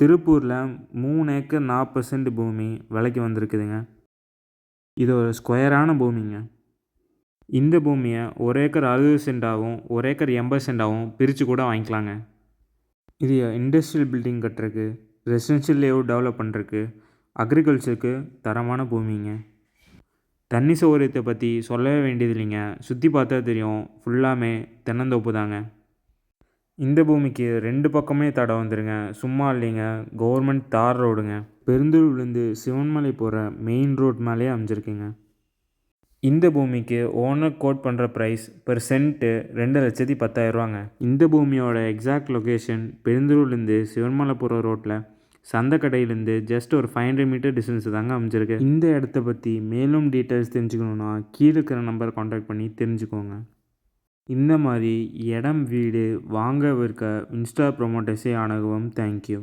திருப்பூரில் மூணு ஏக்கர் நாற்பது சென்ட் பூமி விலைக்கு வந்திருக்குதுங்க. இது ஒரு ஸ்கொயரான பூமிங்க. இந்த பூமியை ஒரு ஏக்கர் அறுபது சென்டாகவும் ஒரு ஏக்கர் எண்பது சென்டாகவும் பிரித்து கூட வாங்கிக்கலாங்க. இது இண்டஸ்ட்ரியல் பில்டிங் கட்டுறக்கு ரெசிடென்ஷியல் லேஅவுட் டெவலப் பண்ணுறக்கு அக்ரிகல்ச்சருக்கு தரமான பூமிங்க. தண்ணி சௌகரியத்தை பற்றி சொல்லவே வேண்டியது இல்லைங்க சுற்றி பார்த்தா தெரியும் ஃபுல்லாமே தென்னந்தோப்பு தாங்க இந்த பூமிக்கு ரெண்டு பக்கமே தடை வந்துடுங்க சும்மா இல்லைங்க. கவர்மெண்ட் தார் ரோடுங்க. பெருந்தூர்லேருந்து சிவன்மலை போகிற மெயின் ரோட் மேலேயே அமைஞ்சிருக்குங்க. இந்த பூமிக்கு ஓனர் கோட் பண்ணுற ப்ரைஸ் பெர் சென்ட்டு ரெண்டு லட்சத்தி பத்தாயிரரூவாங்க இந்த பூமியோட எக்ஸாக்ட் லொக்கேஷன் பெருந்தூர்லேருந்து சிவன்மலை போகிற ரோட்டில் சந்தைக்கடையிலேருந்து ஜஸ்ட் ஒரு ஃபைவ் ஹண்ட்ரட் மீட்டர் டிஸ்டன்ஸ் தாங்க அமைஞ்சிருக்கு. இந்த இடத்த பற்றி மேலும் டீட்டெயில்ஸ் தெரிஞ்சுக்கணுன்னா கீழே இருக்கிற நம்பரை காண்டாக்ட் பண்ணி தெரிஞ்சுக்கோங்க. இந்த மாதிரி இடம் வீடு வாங்க விற்க இன்ஸ்டா ப்ரொமோட்டர்ஸே அணுகவும் தேங்க்யூ